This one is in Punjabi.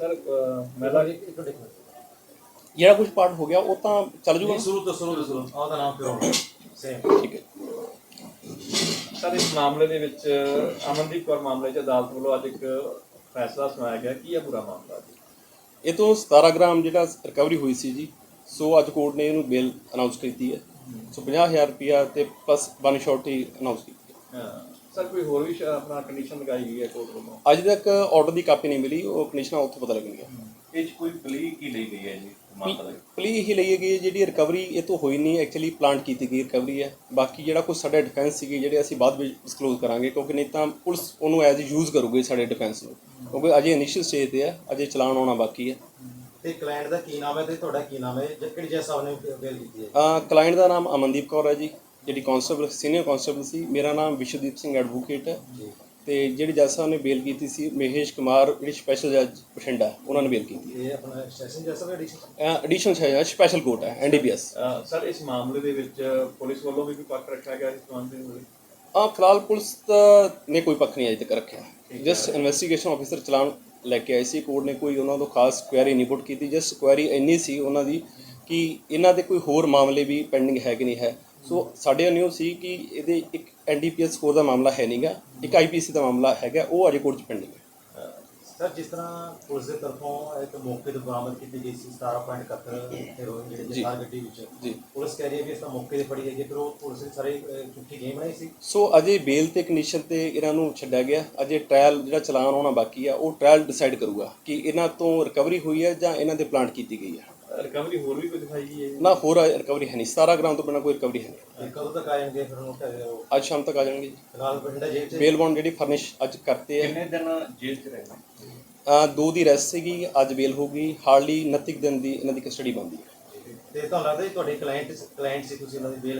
ਸਰ ਜਿਹੜਾ ਕੁਝ ਪਾਰਟ ਹੋ ਗਿਆ ਉਹ ਤਾਂ ਚੱਲ ਜੂਗਾ ਸ਼ੁਰੂ ਤੋਂ ਸ਼ੁਰੂ ਤੋਂ ਸ਼ੁਰੂ। ਉਹਦਾ ਨਾਮ ਫਿਰ ਸੇਮ ਠੀਕ ਹੈ। ਸਰ ਇਸ ਮਾਮਲੇ ਦੇ ਵਿੱਚ ਅਮਨਦੀਪ ਕੌਰ ਮਾਮਲੇ 'ਚ ਅਦਾਲਤ ਵੱਲੋਂ ਅੱਜ ਇੱਕ ਫੈਸਲਾ ਸੁਣਾਇਆ ਗਿਆ। ਕੀ ਹੈ ਪੂਰਾ ਮਾਮਲਾ ਜੀ? ਇਹ ਤੋਂ 17 ਗ੍ਰਾਮ ਜਿਹੜਾ ਰਿਕਵਰੀ ਹੋਈ ਸੀ ਜੀ ਸੋ ਅੱਜ ਕੋਰਟ ਨੇ ਇਹਨੂੰ ਬੇਲ ਅਨਾਉਂਸ ਕੀਤੀ ਹੈ। ਸੋ 50000 ਰੁਪਿਆ ਤੇ ਪਲੱਸ ਵਨ ਸ਼ੋਰਟੀ ਅਨਾਉਂਸ ਕੀਤੀ ਹੈ। ਹਾਂ। ਸਰ ਕੋਈ ਹੋਰ ਵੀ ਸ਼- ਆਪਣਾ ਕੰਡੀਸ਼ਨ ਲਗਾਈ ਗਈ ਹੈ ਕੋਰਟ ਵੱਲੋਂ? ਅੱਜ ਤੱਕ ਆਰਡਰ ਦੀ ਕਾਪੀ ਨਹੀਂ ਮਿਲੀ ਉਹ ਕੰਡੀਸ਼ਨਾਂ ਉੱਥੋਂ ਪਤਾ ਲੱਗਣਗੀਆਂ ਇਹ 'ਚ ਕੋਈ ਪਲੀ ਕੀ ਲਈ ਗਈ ਹੈ ਜੀ? ਪਲੀ ਇਹੀ ਲਈ ਗਈ ਹੈ ਜਿਹੜੀ ਰਿਕਵਰੀ ਇਹ ਤੋਂ ਹੋਈ ਨਹੀਂ ਐਕਚੁਅਲੀ ਪਲਾਂਟ ਕੀਤੀ ਗਈ ਰਿਕਵਰੀ ਹੈ। ਬਾਕੀ ਜਿਹੜਾ ਕੁਝ ਸਾਡੇ ਡਿਫੈਂਸ ਸੀਗੇ ਜਿਹੜੇ ਅਸੀਂ ਬਾਅਦ ਵਿੱਚ ਡਿਸਕਲੋਜ਼ ਕਰਾਂਗੇ ਕਿਉਂਕਿ ਨਹੀਂ ਤਾਂ ਪੁਲਿਸ ਉਹਨੂੰ ਐਜ਼ ਯੂਜ਼ ਕਰੂਗੀ ਸਾਡੇ ਡਿਫੈਂਸ ਨੂੰ। ਕਿਉਂਕਿ ਅਜੇ ਇਨੀਸ਼ੀਅਲ ਸਟੇਜ ਤੇ ਹੈ ਅਜੇ ਚਲਾਨ ਆਉਣਾ ਬਾਕੀ ਹੈ। ਤੇ ਕਲਾਇੰਟ ਦਾ ਕੀ ਨਾਮ ਹੈ ਤੇ ਤੁਹਾਡਾ ਕੀ ਨਾਮ ਹੈ? ਜਾਂ ਕਿਹੜੀ ਜੱਜ ਸਾਹਿਬ ਨੇ ਬੇਲ ਕੀਤੀ ਹੈ? ਕਲਾਇੰਟ ਦਾ ਨਾਮ ਅਮਨਦੀਪ ਕੌਰ ਹੈ ਜੀ। ਜਿਹੜੀ ਕਾਂਸਟੇਬਲ ਸੀਨੀਅਰ ਕਾਂਸਟੇਬਲ ਸੀ ਮੇਰਾ ਨਾਮ ਵਿਸ਼ਵਦੀਪ ਸਿੰਘ ਐਡਵੋਕੇਟ ਹੈ। ਤੇ ਜਿਹੜੀ ਜੱਜ ਸਾਹਿਬ ਨੇ ਬੇਲ ਕੀਤੀ ਸੀ ਮਹੇਸ਼ ਕੁਮਾਰ ਜਿਹੜੀ ਸਪੈਸ਼ਲ ਜੱਜ ਬਠਿੰਡਾ ਉਹਨਾਂ ਨੇ ਬੇਲ ਕੀਤੀ। ਇਹ ਆਪਣਾ ਸੈਸ਼ਨ ਜੱਜ ਸਾਹਿਬ ਐਡੀਸ਼ਨ ਹੈ ਐਡੀਸ਼ਨ ਹੈ ਸਪੈਸ਼ਲ ਕੋਰਟ ਹੈ ਐਨਡੀਪੀਐਸ ਅਹ ਸਰ ਇਸ ਮਾਮਲੇ ਦੇ ਵਿੱਚ ਪੁਲਿਸ ਵੱਲੋਂ ਵੀ ਕੋਈ ਪੱਖ ਰੱਖਿਆ ਗਿਆ ਇਸ ਸੰਬੰਧ ਦੇ ਵਿੱਚ ਆ ਫਿਲਹਾਲ ਪੁਲਿਸ ਨੇ ਕੋਈ ਪੱਖ ਨਹੀਂ ਅਜੇ ਤੱਕ ਰੱਖਿਆ। ਜਸਟ ਇਨਵੈਸਟੀਗੇਸ਼ਨ ਆਫੀਸਰ ਚਲਾਨ ਲੈ ਕੇ ਆਏ ਸੀ ਕੋਰਟ ਨੇ ਕੋਈ ਉਹਨਾਂ ਤੋਂ ਖਾਸ ਕੁਐਰੀ ਨਹੀਂ ਪੁੱਟ ਕੀਤੀ। ਜਸਟ ਕੁਐਰੀ ਇੰਨੀ ਸੀ ਉਹਨਾਂ ਦੀ ਕਿ ਇਹਨਾਂ ਦੇ ਕੋਈ ਹੋਰ ਮਾਮਲੇ ਵੀ ਪੈਂਡਿੰਗ ਹੈ ਕਿ ਨਹੀਂ ਹੈ। ਸੋ ਸਾਡੇ ਨਿਊ ਸੀ ਕਿ ਇਹਦੇ ਇੱਕ ਐਨਡੀਪੀਐਸ ਸਕੋਰ ਦਾ ਮਾਮਲਾ ਹੈ ਨਹੀਂਗਾ ਇੱਕ ਆਈਪੀਸੀ ਦਾ ਮਾਮਲਾ ਹੈਗਾ ਉਹ ਅਜੇ ਕੋਰਟ 'ਚ ਪੈਂਡਿੰਗ ਹੈ। ਸਰ ਜਿਸ ਤਰ੍ਹਾਂ ਪੁਲਿਸ ਦੇ ਤਰਫੋਂ ਇੱਕ ਮੌਕੇ ਤੇ ਬਰਾਮਦ ਕੀਤੀ ਗਈ ਸੀ 17.71 ਹੈਰੋਇਨ ਜਿਹੜੇ। ਜਥਾਰ ਗੱਡੀ ਵਿੱਚ। ਜੀ। ਪੁਲਿਸ ਕਹਿ ਰਹੀ ਹੈ ਕਿ ਇਸ ਤਾਂ ਮੌਕੇ ਤੇ ਫੜੀ ਗਈ ਹੈ ਫਿਰ ਉਹ ਪੁਲਿਸ ਨੇ ਸਾਰੇ ਝੂਠੀ ਗੇਮ ਬਣਾਈ ਸੀ। ਸੋ ਅਜੇ ਬੇਲ ਤੇ ਕੰਡੀਸ਼ਨ ਤੇ ਇਹਨਾਂ ਨੂੰ ਛੱਡਿਆ ਗਿਆ ਅਜੇ ਟ੍ਰਾਇਲ ਜਿਹੜਾ ਚਲਾਨ ਹੋਣਾ ਬਾਕੀ ਆ ਉਹ ਟ੍ਰਾਇਲ ਡਿਸਾਈਡ ਕਰੂਗਾ ਕਿ ਇਹਨਾਂ ਤੋਂ ਰਿਕਵਰੀ ਹੋਈ ਹੈ ਜਾਂ ਇਹਨਾਂ ਦੇ ਪਲਾਂਟ ਕੀਤੀ ਗਈ ਹੈ। ਰਿਕਵਰੀ ਹੋਰ ਵੀ ਕੋਈ ਦਿਖਾਈ ਗਈ ਹੈ ਜੀ? ਨਾ ਹੋਰ ਰਿਕਵਰੀ ਹੈ ਨਹੀਂ। 17 ਗ੍ਰਾਮ ਤੋਂ ਬਿਨਾਂ ਕੋਈ ਰਿਕਵਰੀ ਹੈ ਨਹੀਂ। ਕਦੋਂ ਤੱਕ ਆ ਜਾਣਗੇ ਫਿਰ ਉਹ ਕਹਿ- ਉਹ? ਅੱਜ ਸ਼ਾਮ ਤੱਕ ਆ ਜਾਣਗੇ ਜੀ। ਫਿਲਹਾਲ ਬਠਿੰਡਾ ਜੇਲ੍ਹ 'ਚ ਬੇਲ ਬੌਂਡ ਜਿਹੜੀ ਫਰਨਿਸ਼ ਅੱਜ ਕਰਤੇ ਹੈ ਕਿੰਨੇ ਦਿਨ ਜੇਲ੍ਹ 'ਚ ਰਹਿਣਾ? ਅਹ ਦੋ ਦੀ ਰੈਸਟ ਸੀਗੀ ਅੱਜ ਬੇਲ ਹੋਊਗੀ ਹਾਰਡਲੀ 29 ਕੁ ਦਿਨ ਦੀ ਇਹਨਾਂ ਦੀ ਕਸਟਡੀ ਬਣਦੀ ਹੈ। ਤੇ ਤੁਹਾਨੂੰ ਲੱਗਦਾ ਜੀ ਤੁਹਾਡੇ ਕਲਾਇੰਟ ਕਲਾਇੰਟ ਸੀ ਤੁਸੀਂ ਇਹਨਾਂ ਦੀ ਬੇਲ